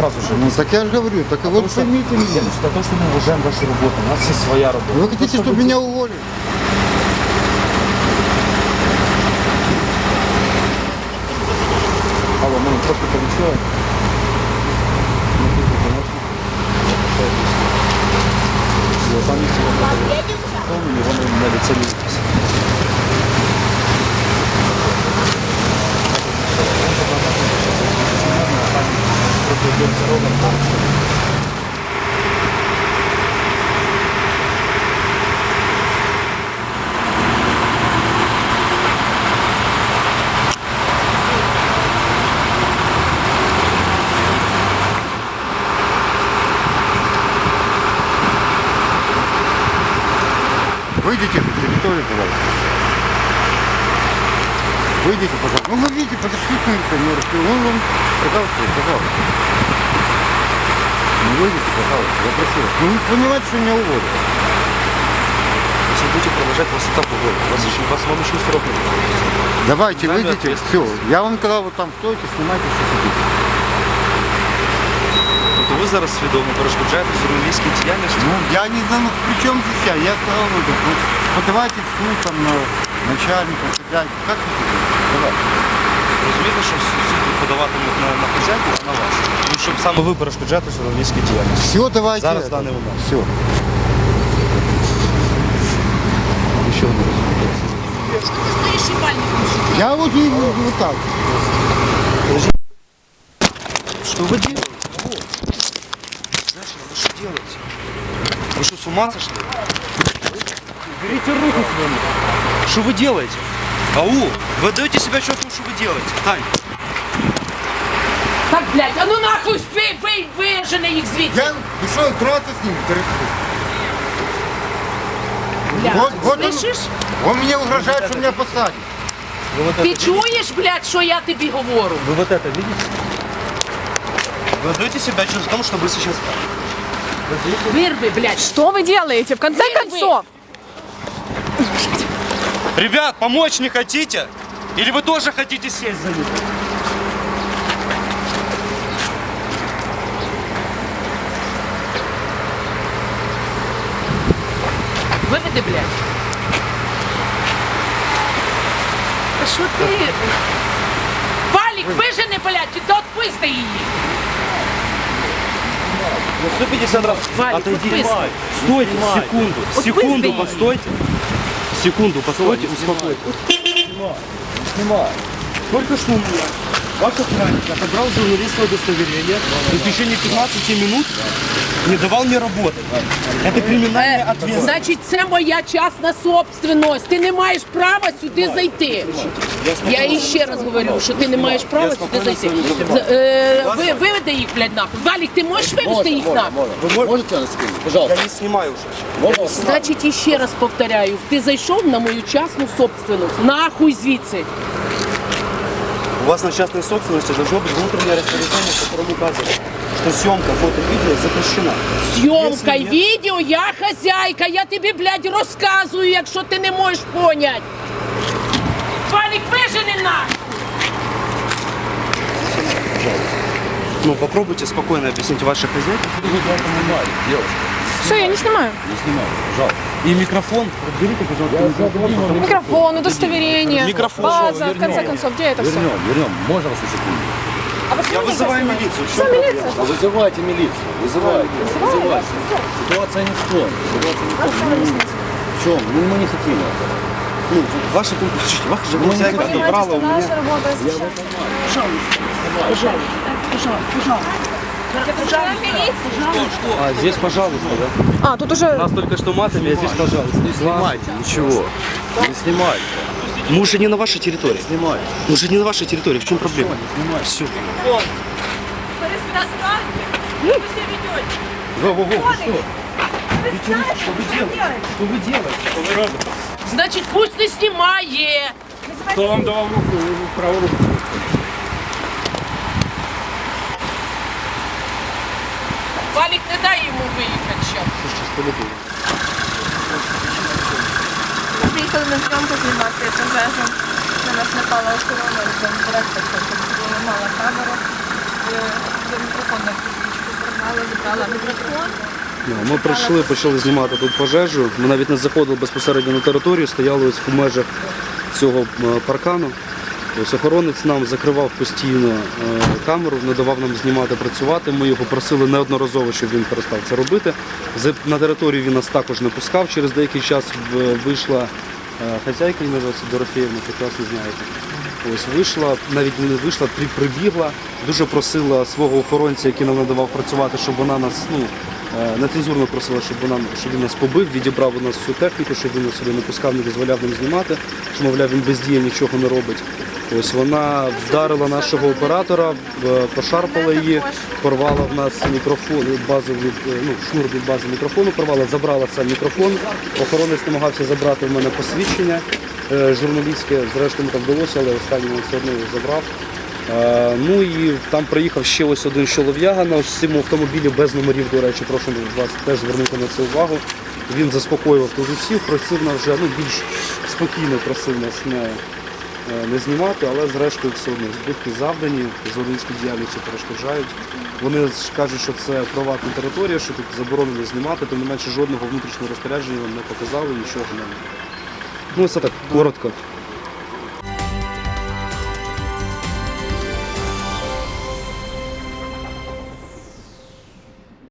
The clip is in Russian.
сразу же. Ну так я же говорю, так Потому вот что- поймите меня. Что то, что мы уважаем вашу работу, у нас есть своя работа. Вы хотите, что чтобы вы меня уволили? Алло, мы просто получили. Там есть него на, на doon sa Roman Park. Выйдите, пожалуйста. Ну, вы видите, подошли к милиционеру, что он вам сказал, что, пожалуйста. Ну, выйдите, пожалуйста, я прошу вас. Ну, вы понимаете, что меня уволят. Если будете продолжать вас и так уволят, вас еще, вас вам еще срок не будет. Давайте, Надо выйдите, все. Я вам сказал, вот там стойте, снимайте, что хотите. Тобто ви зараз свідомо перешкоджаєте журналістській діяльності? Ну, я не знаю, ну, при чем здесь я? Я сказал, ну, так, вот, подавайте в суд, там, на начальника, хозяйку. Как вы хотите? Давайте. Розумієте, що суд суд подаватимуть на, на хазяйку, а на вас? Ну, щоб саме ви перешкоджаєте журналістській діяльності. Все, давайте. Зараз это. даний момент. Все. Ще не розумієте. Я вот и вот так. Что вы делаете? Кого? Женщина, вы что делаете? Вы что, с ума сошли? Берите руку свою. Что вы делаете? Ау, вы даете себя чувствовать, что вы делаете? Тань, Так, блядь, а ну нахуй спи, вий, вижени їх звідси. Я, вы что, драться с ними? Блядь, Вот, вот он, слышиш? он мне угрожает, что меня посадят. вы вот, Ти это, чуєш, блядь, що я тобі говорю? вы вот это видите? Вы даете себя чувствовать в том, что вы сейчас... Вирви, блядь. Что вы делаете? В конце Вы- концов, Ребят, помочь не хотите? Или вы тоже хотите сесть за них? Виведи, блядь. Та що ти? Валік, вижени, блядь, та отпусти її. Ну 150 раз. Валик, Отойди. отпусти. Стойте, секунду. Вот Секунду, пизды. постойте. Секунду, постойте, успокойтесь. Снимай. Только что у меня ваш охранник отобрал журналистское удостоверение и в течение 15 минут не давал мне работать. Это криминальная Е, ответственность. Значить, це моя частна собственность. Ти не маєш права сюди зайти. Я і ще раз говорю, що ти не маєш права сюди зайти. З- е, ви, виведи їх, блядь, нахуй. Валік, ти можеш вивести їх нахуй? Вы можете Пожалуйста. Я не снимаю уже. Значить, іще раз повторяю, ти зайшов на мою частну собственность. Нахуй звідси. У вас на частной собственности должно быть внутреннее распоряжение, в котором указано, что съемка фото-видео запрещена. Зйомка Якщо відео, я хазяйка, я тобі, блядь, розказую, якщо ти не можеш понять. Валік, вижени нахуй! Ну, попробуйте спокойно объяснить вашей хозяйке. все, я не снимаю. И микрофон, уберите, пожалуйста, микрофон. Микрофон, удостоверение, Микрофон. база, в конце концов, где это все? вернем. Можно вас на секунду? А почему Я нельзя вызываю снимать? милицию. Что милиция? Вызывайте милицию. Вызывайте. Вызывайте. Ситуация не в том. Ситуация не в том. В чем? Ну, мы не хотим это. Ну, ваша тут, слушайте, ваша же Мы не хозяйка хотим. отобрала у меня. Наша работа освещает. А, здесь, пожалуйста, да? А, тут уже... Нас только что матами, а здесь, пожалуйста. Не снимайте ничего. Не снимайте. Мы уже не на вашей территории. Снимайте. Мы уже не на вашей территории. В чем проблема? Все. Что вы делаете? Значить, пусть не знімає. Хто вам давав руку, праву руку? Валік, не дай йому виїхати ще. Ми приїхали на зйомку знімати пожежу. На нас напала охорона, директорка, тобто мала камеру. Е, тебе мікрофон на крутичку прогнала, забрала мікрофон. Ну, Ми прийшли, почали знімати тут пожежу. Ми навіть не заходили безпосередньо на територію, стояли ось в межах цього е, паркану. Ось охоронець нам закривав постійно е, камеру, не давав нам знімати, працювати. Ми його просили неодноразово, щоб він перестав це робити. На територію він нас також не пускав. Через деякий час вийшла е, хазяйка, називається Дорофеївна, прекрасно знаєте. Ось вийшла, навіть не вийшла, при- прибігла, дуже просила свого охоронця, який нам надавав працювати, щоб вона нас, ну, е, нецензурно просила, щоб вона щоб він нас побив, відібрав у нас всю техніку, щоб він нас сюди не пускав, не дозволяв нам знімати, що мовляв він бездіє нічого не робить. Ось вона вдарила нашого оператора, е, пошарпала її, порвала в нас мікрофон, базовий, е, ну, шнур від бази мікрофону, порвала, забрала сам мікрофон. Охоронець намагався забрати в мене посвідчення е, журналістське, зрештою так вдалося, але останньому все одно його забрав. Ну і там приїхав ще ось один чолов'яга на ось цьому автомобілі без номерів, до речі, прошу вас теж звернути на це увагу. Він заспокоював тут усіх, просив нас вже ну, більш спокійно просив нас не, не знімати, але зрештою все одно збитки завдані, журналістській діяльності перешкоджають. Вони кажуть, що це приватна територія, що тут заборонено знімати, тим не менше жодного внутрішнього розпорядження нам не показали, нічого немає. Ну це так коротко.